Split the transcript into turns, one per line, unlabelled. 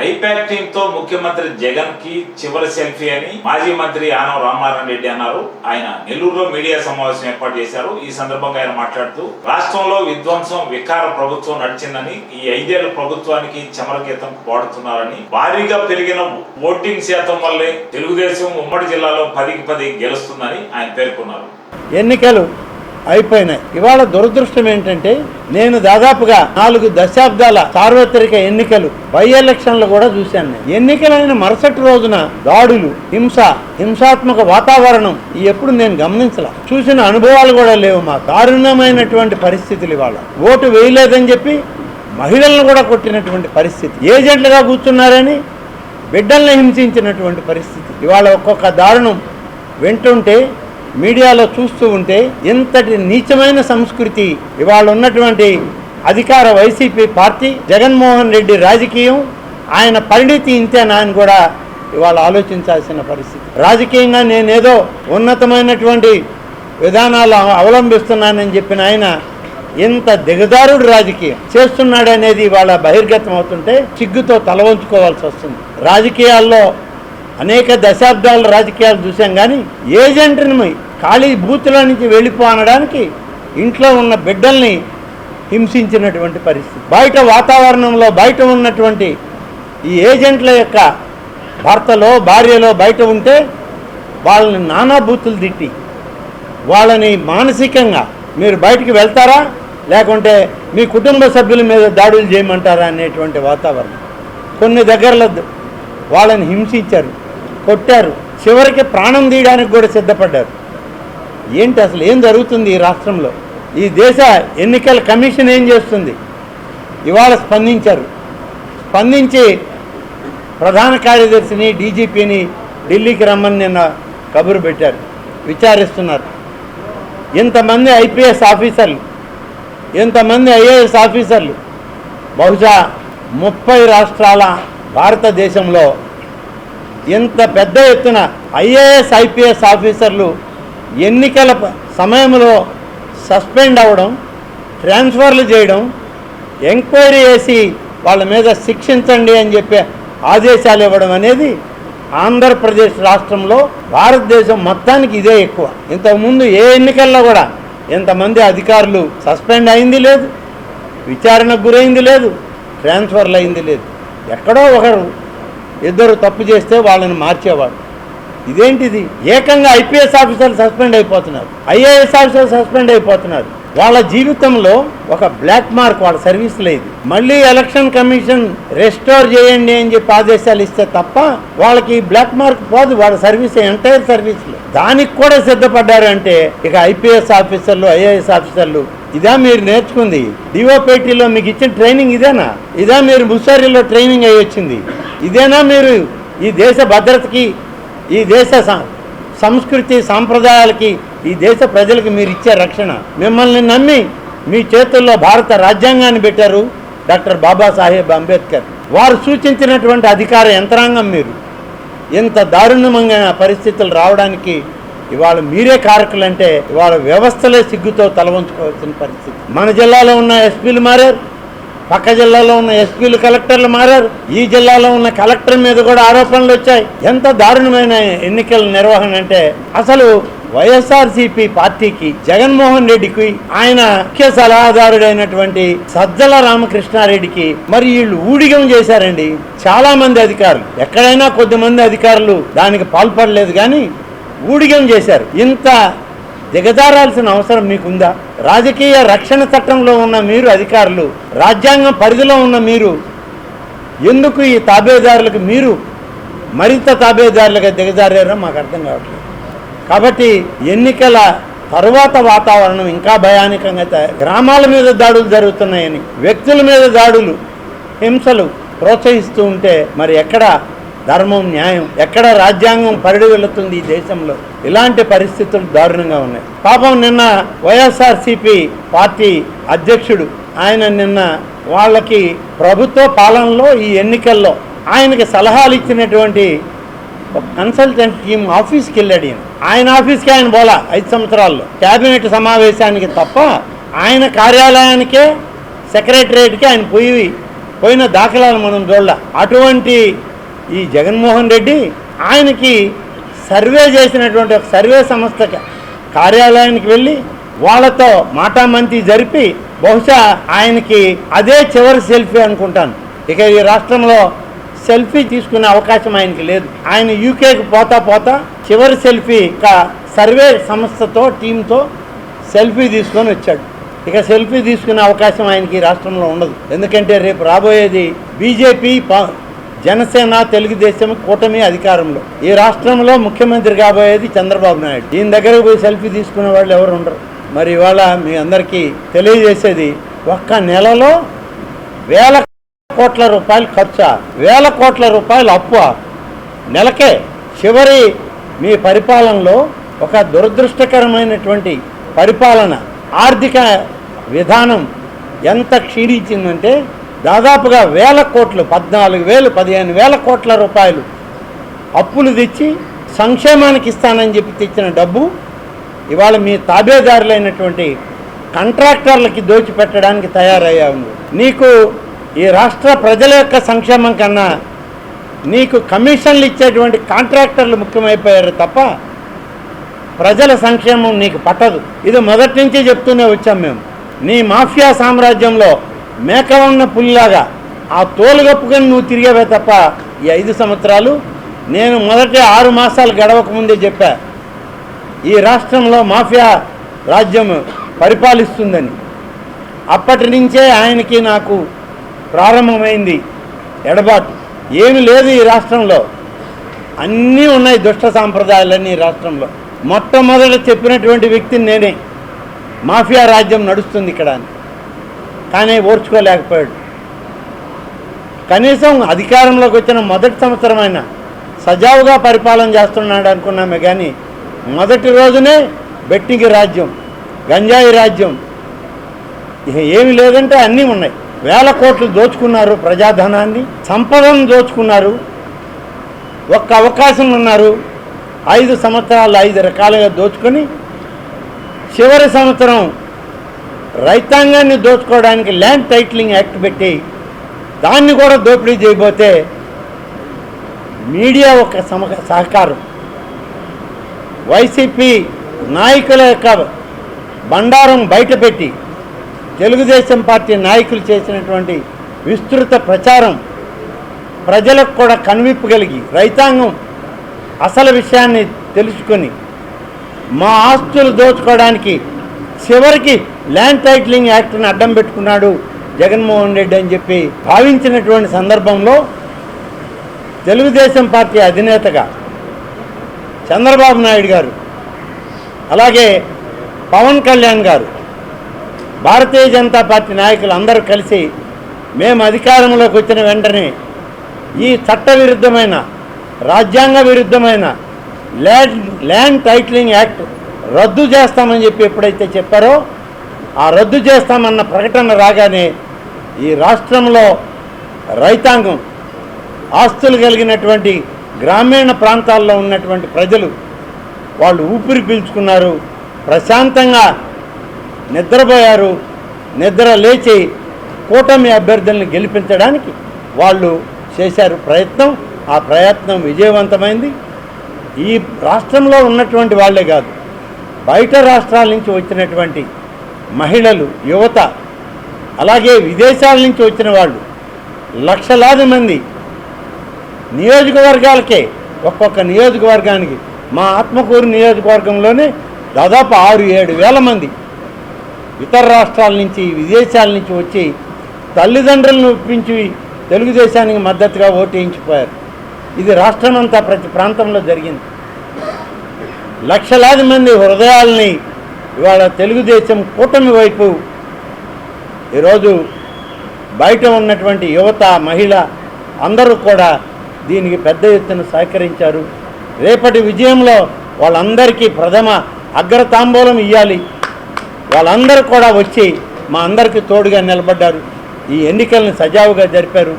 I-PAC టీమ్తో ముఖ్యమంత్రి జగన్కి చివరి సెల్ఫీ అని మాజీ మంత్రి ఆనవ రామారాయణ రెడ్డి అన్నారు. ఆయన నెల్లూరులో మీడియా సమావేశం ఏర్పాటు చేశారు. ఈ సందర్భంగా ఆయన మాట్లాడుతూ రాష్ట్రంలో విధ్వంసం వికార ప్రభుత్వం నడిచిందని ఈ ఐదేళ్ళ ప్రభుత్వానికి చమరగీతం పాడుతున్నారని భారీగా పెరిగిన ఓటింగ్ శాతం వల్లే తెలుగుదేశం ఉమ్మడి జిల్లాలో పదికి పది గెలుస్తుందని ఆయన పేర్కొన్నారు.
ఎన్నికలు అయిపోయినాయి. ఇవాళ దురదృష్టం ఏంటంటే నేను దాదాపుగా నాలుగు దశాబ్దాల సార్వత్రిక ఎన్నికలు బై ఎలక్షన్లు కూడా చూశాను నేను. ఎన్నికలైన మరుసటి రోజున దాడులు హింస హింసాత్మక వాతావరణం ఈ ఎప్పుడు నేను గమనించలే. చూసిన అనుభవాలు కూడా లేవు మా దారుణమైనటువంటి పరిస్థితులు ఇవాళ. ఓటు వేయలేదని చెప్పి మహిళలను కూడా కొట్టినటువంటి పరిస్థితి. ఏజెంట్లుగా కూర్చున్నారని బిడ్డల్ని హింసించినటువంటి పరిస్థితి. ఇవాళ ఒక్కొక్క దారుణం వింటుంటే మీడియాలో చూస్తూ ఉంటే ఇంతటి నీచమైన సంస్కృతి ఇవాళ ఉన్నటువంటి అధికార వైసీపీ పార్టీ జగన్మోహన్ రెడ్డి రాజకీయం ఆయన పరిణితి ఇంతేనా అని కూడా ఇవాళ ఆలోచించాల్సిన పరిస్థితి. రాజకీయంగా నేనేదో ఉన్నతమైనటువంటి విధానాలు అవలంబిస్తున్నానని చెప్పిన ఆయన ఇంత దిగదారుడు రాజకీయం చేస్తున్నాడనేది ఇవాళ బహిర్గతం అవుతుంటే సిగ్గుతో తలవంచుకోవాల్సి వస్తుంది. రాజకీయాల్లో అనేక దశాబ్దాల రాజకీయాలు చూసాం కానీ ఏజెంట్ని ఖాళీ బూత్లో నుంచి వెళ్ళిపో అనడానికి ఇంట్లో ఉన్న బిడ్డల్ని హింసించినటువంటి పరిస్థితి. బయట వాతావరణంలో బయట ఉన్నటువంటి ఈ ఏజెంట్ల యొక్క భర్తలో భార్యలో బయట ఉంటే వాళ్ళని నానా బూతులు తిట్టి వాళ్ళని మానసికంగా మీరు బయటికి వెళ్తారా? లేకుంటే మీ కుటుంబ సభ్యుల మీద దాడులు చేయమంటారా? అనేటువంటి వాతావరణం. కొన్ని దగ్గరలో వాళ్ళని హింసించారు. కొట్టారు. చివరికి ప్రాణం తీయడానికి కూడా సిద్ధపడ్డారు. ఏంటి అసలు ఏం జరుగుతుంది ఈ రాష్ట్రంలో? ఈ దేశ ఎన్నికల కమిషన్ ఏం చేస్తుంది? ఇవాళ స్పందించారు. స్పందించి ప్రధాన కార్యదర్శిని డీజీపీని ఢిల్లీకి రమ్మని నిన్న కబురు పెట్టారు. విచారిస్తున్నారు. ఇంతమంది ఐపీఎస్ ఆఫీసర్లు ఇంతమంది ఐఏఎస్ ఆఫీసర్లు బహుశా ముప్పై రాష్ట్రాల భారతదేశంలో ఇంత పెద్ద ఎత్తున ఐఏఎస్ ఐపీఎస్ ఆఫీసర్లు ఎన్నికల సమయంలో సస్పెండ్ అవ్వడం ట్రాన్స్ఫర్లు చేయడం ఎంక్వైరీ చేసి వాళ్ళ మీద శిక్షించండి అని చెప్పి ఆదేశాలు ఇవ్వడం అనేది ఆంధ్రప్రదేశ్ రాష్ట్రంలో భారతదేశం మొత్తానికి ఇదే ఎక్కువ. ఇంతకుముందు ఏ ఎన్నికల్లో కూడా ఇంతమంది అధికారులు సస్పెండ్ అయింది లేదు విచారణకు గురైంది లేదు ట్రాన్స్ఫర్లు అయింది లేదు. ఎక్కడో ఒకరు ఇద్దరు తప్పు చేస్తే వాళ్ళని మార్చేవాడు. ఇదేంటిది? ఏకంగా ఐపీఎస్ ఆఫీసర్లు సస్పెండ్ అయిపోతున్నారు. ఐఏఎస్ ఆఫీసర్ సస్పెండ్ అయిపోతున్నారు. వాళ్ళ జీవితంలో ఒక బ్లాక్ మార్క్ వాళ్ళ సర్వీస్ లేదు. మళ్ళీ ఎలక్షన్ కమిషన్ రెస్టోర్ చేయండి అని చెప్పి ఆదేశాలు ఇస్తే తప్ప వాళ్ళకి బ్లాక్ మార్క్ పోదు. వాళ్ళ సర్వీస్ ఎంటైర్ సర్వీస్లో దానికి కూడా సిద్ధపడ్డారు అంటే ఇక ఐపీఎస్ ఆఫీసర్లు ఐఏఎస్ ఆఫీసర్లు ఇదా మీరు నేర్చుకుంది. డిఓపేటీలో మీకు ఇచ్చిన ట్రైనింగ్ ఇదేనా? ఇదా మీరు ముసారిలో ట్రైనింగ్ అయ్యి వచ్చింది. ఇదేనా మీరు ఈ దేశ భద్రతకి ఈ దేశ సంస్కృతి సాంప్రదాయాలకి ఈ దేశ ప్రజలకు మీరు ఇచ్చే రక్షణ. మిమ్మల్ని నమ్మి మీ చేతుల్లో భారత రాజ్యాంగాన్ని పెట్టారు డాక్టర్ బాబాసాహెబ్ అంబేద్కర్. వారు సూచించినటువంటి అధికార యంత్రాంగం మీరు. ఇంత దారుణమైన పరిస్థితులు రావడానికి ఇవాళ మీరే కారకులు అంటే ఇవాళ వ్యవస్థలే సిగ్గుతో తలవంచుకోవాల్సిన పరిస్థితి. మన జిల్లాలో ఉన్న ఎస్పీలు మారారు పక్క జిల్లాలో ఉన్న ఎస్పీలు కలెక్టర్లు మారారు ఈ జిల్లాలో ఉన్న కలెక్టర్ మీద కూడా ఆరోపణలు వచ్చాయి. ఎంత దారుణమైన ఎన్నికల నిర్వహణ అంటే అసలు వైఎస్ఆర్సీపీ పార్టీకి జగన్మోహన్ రెడ్డికి ఆయన ముఖ్య సలహాదారుడైనటువంటి సజ్జల రామకృష్ణారెడ్డికి మరి వీళ్ళు ఊడిగం చేశారండి. చాలా మంది అధికారులు ఎక్కడైనా కొద్దిమంది అధికారులు దానికి పాల్పడలేదు కానీ ఊడిగం చేశారు. ఇంత దిగజారాల్సిన అవసరం మీకుందా? రాజకీయ రక్షణ చట్టంలో ఉన్న మీరు అధికారులు రాజ్యాంగం పరిధిలో ఉన్న మీరు ఎందుకు ఈ తాబేదారులకు మీరు మరింత తాబేదారులుగా దిగజారారో మాకు అర్థం కావట్లేదు. కాబట్టి ఎన్నికల తరువాత వాతావరణం ఇంకా భయానకంగా తయారు గ్రామాల మీద దాడులు జరుగుతున్నాయని వ్యక్తుల మీద దాడులు హింసలు ప్రోత్సహిస్తూ ఉంటే మరి ఎక్కడ ధర్మం న్యాయం ఎక్కడ రాజ్యాంగం పరిడి వెళుతుంది ఈ దేశంలో? ఇలాంటి పరిస్థితులు దారుణంగా ఉన్నాయి. పాపం నిన్న వైఎస్ఆర్సిపి పార్టీ అధ్యక్షుడు ఆయన నిన్న వాళ్ళకి ప్రభుత్వ పాలనలో ఈ ఎన్నికల్లో ఆయనకి సలహాలు ఇచ్చినటువంటి ఒక కన్సల్టెంట్ టీమ్ ఆఫీస్కి వెళ్ళాడు ఈయన. ఆయన ఆఫీస్కి ఆయన పోలా ఐదు సంవత్సరాల్లో. క్యాబినెట్ సమావేశానికి తప్ప ఆయన కార్యాలయానికే సెక్రటరియట్కి ఆయన పోయి పోయిన దాఖలాలు మనం చూడాల. అటువంటి ఈ జగన్మోహన్ రెడ్డి ఆయనకి సర్వే చేసినటువంటి ఒక సర్వే సంస్థ కార్యాలయానికి వెళ్ళి వాళ్ళతో మాటామంతి జరిపి బహుశా ఆయనకి అదే చివరి సెల్ఫీ అనుకుంటాను. ఇక ఈ రాష్ట్రంలో సెల్ఫీ తీసుకునే అవకాశం ఆయనకి లేదు. ఆయన యూకేకి పోతా పోతా చివరి సెల్ఫీ ఇక సర్వే సంస్థతో టీంతో సెల్ఫీ తీసుకొని వచ్చాడు. ఇక సెల్ఫీ తీసుకునే అవకాశం ఆయనకి ఈ రాష్ట్రంలో ఉండదు. ఎందుకంటే రేపు రాబోయేది బీజేపీ జనసేన తెలుగుదేశం కూటమి అధికారంలో. ఈ రాష్ట్రంలో ముఖ్యమంత్రి కాబోయేది చంద్రబాబు నాయుడు. దీని దగ్గరకు పోయి సెల్ఫీ తీసుకునే వాళ్ళు ఎవరు ఉండరు. మరి ఇవాళ మీ అందరికీ తెలియజేసేది ఒక్క నెలలో వేల కోట్ల రూపాయలు ఖర్చు వేల కోట్ల రూపాయలు అప్పు. నెలకే చివరి మీ పరిపాలనలో ఒక దురదృష్టకరమైనటువంటి పరిపాలన ఆర్థిక విధానం ఎంత క్షీణించిందంటే దాదాపుగా వేల కోట్లు పద్నాలుగు వేలు పదిహేను వేల కోట్ల రూపాయలు అప్పులు తెచ్చి సంక్షేమానికి ఇస్తానని చెప్పి తెచ్చిన డబ్బు ఇవాళ మీ తాబేదారులైనటువంటి కాంట్రాక్టర్లకి దోచిపెట్టడానికి తయారయ్యావు నీకు ఈ రాష్ట్ర ప్రజల యొక్క సంక్షేమం కన్నా నీకు కమిషన్లు ఇచ్చేటువంటి కాంట్రాక్టర్లు ముఖ్యమైపోయారు తప్ప ప్రజల సంక్షేమం నీకు పట్టదు. ఇది మొదటి నుంచి చెప్తూనే వచ్చాం మేము. నీ మాఫియా సామ్రాజ్యంలో మేక ఉన్న పులిలాగా ఆ తోలు కప్పుకొని నువ్వు తిరిగేవే తప్ప ఈ ఐదు సంవత్సరాలు నేను మొదట ఆరు మాసాలు గడవక ముందే చెప్పా. ఈ రాష్ట్రంలో మాఫియా రాజ్యం పరిపాలిస్తుందని. అప్పటి నుంచే ఆయనకి నాకు ప్రారంభమైంది ఎడబాటు. ఏమి లేదు ఈ రాష్ట్రంలో. అన్నీ ఉన్నాయి దుష్ట సాంప్రదాయాలన్నీ ఈ రాష్ట్రంలో. మొట్టమొదట చెప్పినటువంటి వ్యక్తిని నేనే. మాఫియా రాజ్యం నడుస్తుంది ఇక్కడ అని. కానీ ఓర్చుకోలేకపోయాడు. కనీసం అధికారంలోకి వచ్చిన మొదటి సంవత్సరమైన సజావుగా పరిపాలన చేస్తున్నాడు అనుకున్నామే కానీ మొదటి రోజునే బెట్టింగి రాజ్యం గంజాయి రాజ్యం. ఇక ఏమి లేదంటే అన్నీ ఉన్నాయి. వేల కోట్లు దోచుకున్నారు ప్రజాధనాన్ని సంపదను దోచుకున్నారు. ఒక్క అవకాశం ఉన్నారు. ఐదు సంవత్సరాలు ఐదు రకాలుగా దోచుకొని చివరి సంవత్సరం రైతాంగాన్ని దోచుకోవడానికి ల్యాండ్ టైటిలింగ్ యాక్ట్ పెట్టి దాన్ని కూడా దోపిడీ చేయబోతే మీడియా ఒక సమ సహకారం. వైసీపీ నాయకుల యొక్క బండారం బయటపెట్టి తెలుగుదేశం పార్టీ నాయకులు చేసినటువంటి విస్తృత ప్రచారం ప్రజలకు కూడా కనువిప్పు కలిగి రైతాంగం అసలు విషయాన్ని తెలుసుకొని మా ఆస్తులు దోచుకోవడానికి చివరికి ల్యాండ్ టైటిలింగ్ యాక్ట్ని అడ్డం పెట్టుకున్నాడు జగన్మోహన్ రెడ్డి అని చెప్పి భావించినటువంటి సందర్భంలో తెలుగుదేశం పార్టీ అధినేతగా చంద్రబాబు నాయుడు గారు అలాగే పవన్ కళ్యాణ్ గారు భారతీయ జనతా పార్టీ నాయకులు అందరూ కలిసి మేము అధికారంలోకి వచ్చిన వెంటనే ఈ చట్ట విరుద్ధమైన రాజ్యాంగ విరుద్ధమైన ల్యాండ్ ల్యాండ్ టైటిలింగ్ యాక్ట్ రద్దు చేస్తామని చెప్పి ఎప్పుడైతే చెప్పారో ఆ రద్దు చేస్తామన్న ప్రకటన రాగానే ఈ రాష్ట్రంలో రైతాంగం ఆస్తులు కలిగినటువంటి గ్రామీణ ప్రాంతాల్లో ఉన్నటువంటి ప్రజలు వాళ్ళు ఊపిరి పీల్చుకున్నారు ప్రశాంతంగా నిద్రపోయారు నిద్ర లేచి కూటమి అభ్యర్థుల్ని గెలిపించడానికి వాళ్ళు చేశారు ప్రయత్నం. ఆ ప్రయత్నం విజయవంతమైంది. ఈ రాష్ట్రంలో ఉన్నటువంటి వాళ్ళే కాదు బయట రాష్ట్రాల నుంచి వచ్చినటువంటి మహిళలు యువత అలాగే విదేశాల నుంచి వచ్చిన వాళ్ళు లక్షలాది మంది నియోజకవర్గాలకే ఒక్కొక్క నియోజకవర్గానికి మా ఆత్మకూరు నియోజకవర్గంలోనే దాదాపు ఆరు ఏడు వేల మంది ఇతర రాష్ట్రాల నుంచి విదేశాల నుంచి వచ్చి తల్లిదండ్రులను ఒప్పించి తెలుగుదేశానికి మద్దతుగా ఓటేయించిపోయారు ఇది రాష్ట్రమంతా ప్రతి ప్రాంతంలో జరిగింది. లక్షలాది మంది హృదయాల్ని ఇవాళ తెలుగుదేశం కూటమి వైపు ఈరోజు బయట ఉన్నటువంటి యువత మహిళ అందరూ కూడా దీనికి పెద్ద ఎత్తున సహకరించారు. రేపటి విజయంలో వాళ్ళందరికీ ప్రథమ అగ్రతాంబూలం ఇవ్వాలి వాళ్ళందరూ కూడా వచ్చి మా అందరికీ తోడుగా నిలబడ్డారు. ఈ ఎన్నికలను సజావుగా జరిపారు.